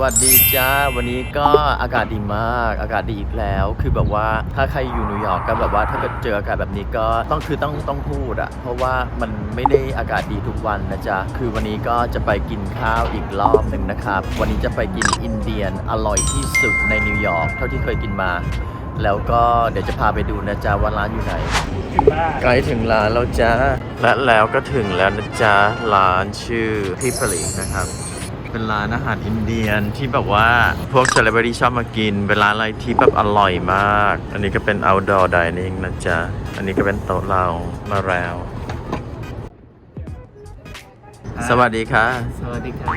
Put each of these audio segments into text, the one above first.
วัสดีจ้า วันนี้ก็อากาศดีมาก อากาศดีอีกแล้ว คือแบบว่าถ้าใครอยู่นิวยอร์กก็แบบว่าถ้าเกิดเจออากาศแบบนี้ก็ต้องคือต้องต้องพูดอะเพราะว่ามันไม่ได้อากาศดีทุกวันนะจ๊ะ คือวันนี้ก็จะไปกินข้าวอีกรอบหนึ่งนะครับ วันนี้จะไปกินอินเดียนอร่อยที่สุดในนิวยอร์กเท่าที่เคยกินมา แล้วก็เดี๋ยวจะพาไปดูนะจ๊ะว่าร้านอยู่ไหนใกล้ถึงร้านแล้วจ้าและแล้วก็ถึงแล้วนะจ๊ะร้านชื่อพิพลีนะครับ เป็นร้านอาหารอินเดียนที่แบบว่าพวกเซเลบริตี้ชอบมากิน เป็นร้านอะไรที่แบบอร่อยมาก อันนี้ก็เป็น outdoor dining นะจ๊ะ อันนี้ก็เป็นโต๊ะเรามาแล้ว สวัสดีค่ะ สวัสดีครับ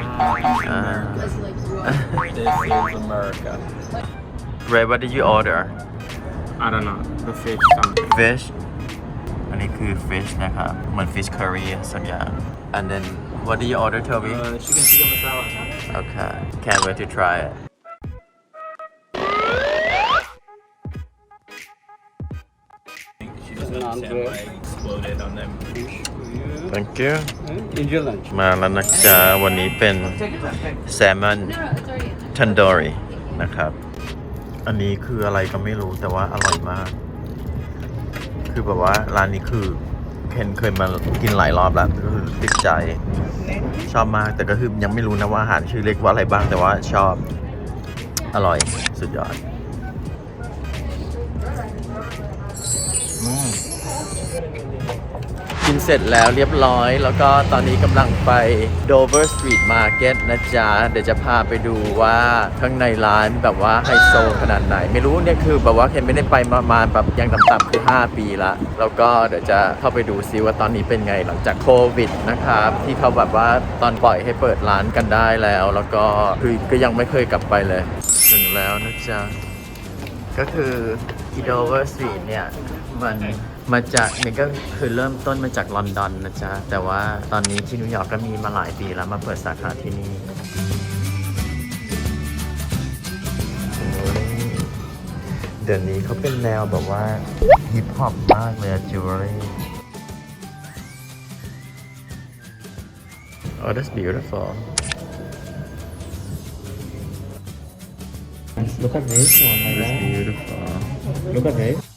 อ่า This is America Ray what did you order I don't know the fish something fish อันนี้คือ fish นะครับเหมือน fish curry สักอย่าง and then what did you order Toby uh, chicken tikka masala Okay can't wait to try it she just understand why I exploded on them thank you enjoy lunch มาแล้วนะจ๊ะวันนี้เป็นแซลมอนทันดอรีนะครับ อันนี้คืออะไรก็ไม่รู้แต่ว่าอร่อยมาก คือแบบว่าร้านนี้คือ เคนเคยมากินหลายรอบแล้วก็คือติดใจ ชอบมากแต่ก็คือยังไม่รู้นะว่าอาหารชื่อเรียกว่าอะไรบ้างแต่ว่าชอบ อร่อยสุดยอด กินเสร็จแล้วเรียบร้อย แล้วก็ตอนนี้กำลังไป Dover Street Market นะจ๊ะ เดี๋ยวจะพาไปดูว่าข้างในร้านแบบว่าไฮโซขนาดไหน ไม่รู้เนี่ยคือแบบว่าเคนไม่ได้ไปประมาณแบบยังต่ำๆคือ 5 ปีละ แล้วก็เดี๋ยวจะเข้าไปดูซิว่าตอนนี้เป็นไงหลังจากโควิดนะครับที่เขาแบบว่าตอนปล่อยให้เปิดร้านกันได้แล้ว แล้วก็คือก็ยังไม่เคยกลับไปเลย ถึงแล้วนะจ๊ะก็คือ d o v e r Street เนี่ยมัน มาจากเนี่ยก็คือเริ่มต้นมาจากลอนดอนนะจ๊ะ แต่ว่าตอนนี้ที่นิวยอร์กก็มีมาหลายปีแล้วมาเปิดสาขาที่นี่โอ้ยเดี๋ยวนี้เขาเป็นแนวแบบว่าฮิปฮอปมากเลยจิวเวลรี่ Oh, that's beautiful. look at this one my That's god beautiful. look at this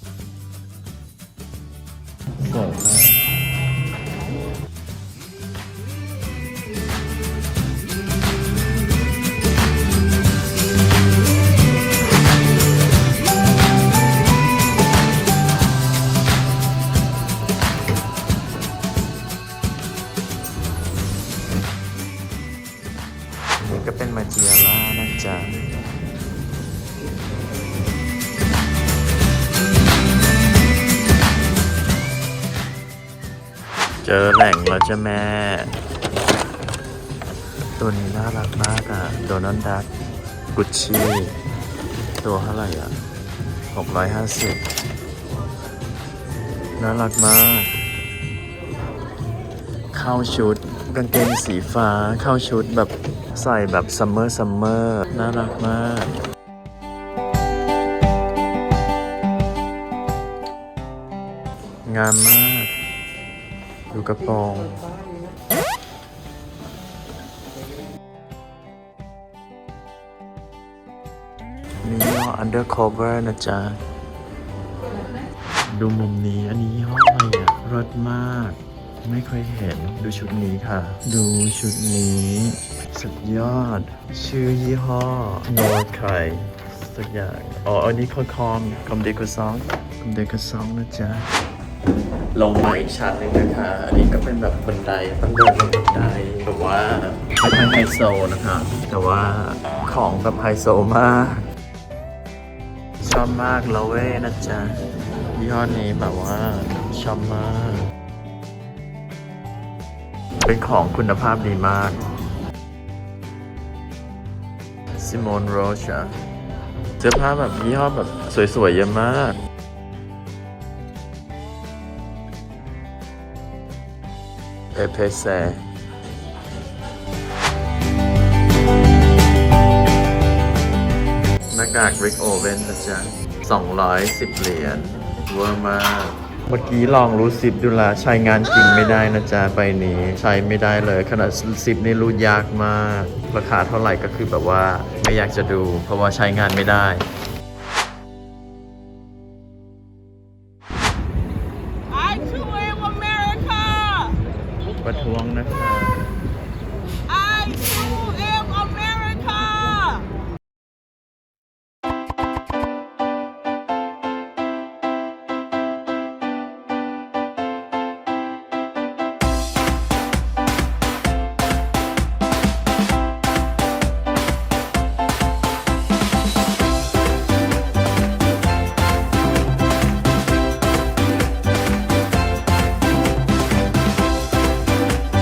นี่ก็เป็นมาเจียร่านะจ๊ะเจอแหล่งแล้วจ้ะแม่ ตัวนี้น่ารักมากอะ โดนัลดักกุชชี่ ตัวเท่าไหร่อะ650น่ารักมาก เข้าชุด กางเกงสีฟ้าเข้าชุดแบบใส่แบบซัมเมอร์ซัมเมอร์น่ารักมากงามมาก ดูกระโปรงนี่ยี่ห้อ undercover นะจ๊ะ ดูมุมนี้ อันนี้ยี่ห้ออะไรอะรสมาก ไม่เคยเห็นดูชุดนี้ค่ะ ดูชุดนี้ สุดยอด ชื่อยี่ห้อโนไคสักอย่างอ๋ออันนี้คอคอมคอมเดคซองคอมเดคซองนะจ๊ะลงมาอีกชั้นหนึ่งนะคะ อันนี้ก็เป็นแบบบันไดต้องเดินลงบันไดแบบว่าไม่ค่อยไฮโซนะคะแต่ว่าของแบบไฮโซมากชอบมากลาเว่นะจ๊ะยี่ห้อนี้แบบว่าชอบมาก เป็นของคุณภาพดีมากซิโมนโรชอะเสื้อผ้าแบบยี่ห้อแบบสวยๆเยอะมาก เอเพเซหน้ากากริกโอเว่นนะจ๊ะ210 เหรียญเวอร์มาก เมื่อกี้ลองรูดซิปดูละใช้งานจริงไม่ได้นะจ๊ะใบนี้ใช้ไม่ได้เลย ขนาดซิปนี่รูดยากมาก ราคาเท่าไหร่ก็คือแบบว่าไม่อยากจะดู เพราะว่าใช้งานไม่ได้ I to America! ประท้วงนะคะ